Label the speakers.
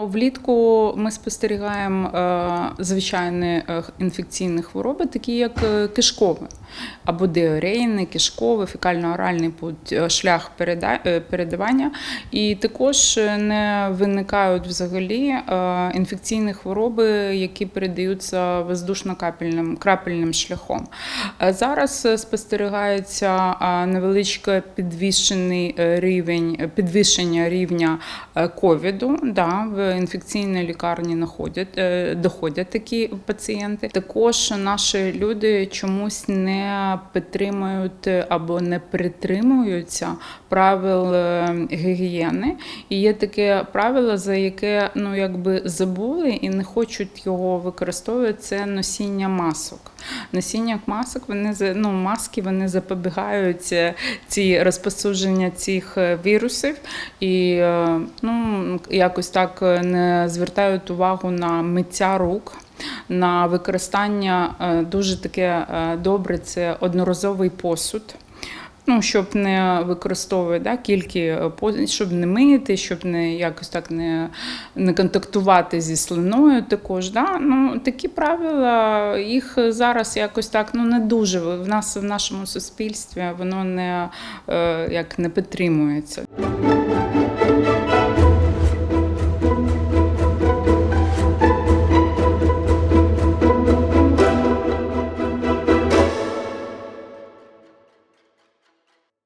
Speaker 1: Влітку ми спостерігаємо е, звичайні е, інфекційні хвороби, такі як е, кишкове або діарейне, кишкове, фекально-оральний шлях передавання. І також не виникають взагалі інфекційні хвороби, які передаються воздушно-капельним крапельним шляхом. Зараз спостерігається невеличке підвищений рівень підвищення рівня ковіду. Да, в інфекційній лікарні находять, е, доходять такі пацієнти. Також наші люди чомусь не підтримують або не притримуються правил е, гігієни. І є таке правило, за яке ну якби забули і не хочуть його використовувати. Це носіння масок. Носіння масок вони ну, маски вони запобігають е, ці розпосудження цих е, вірусів і е, ну, якось так не звертають увагу на миття рук. На використання дуже таке добре це одноразовий посуд. Ну, щоб не використовувати да, кілька е, щоб не мити, щоб не якось так не, не контактувати зі слиною також. Да? Ну, такі правила, їх зараз якось так ну, не дуже в нас в нашому суспільстві воно не, е, як не підтримується.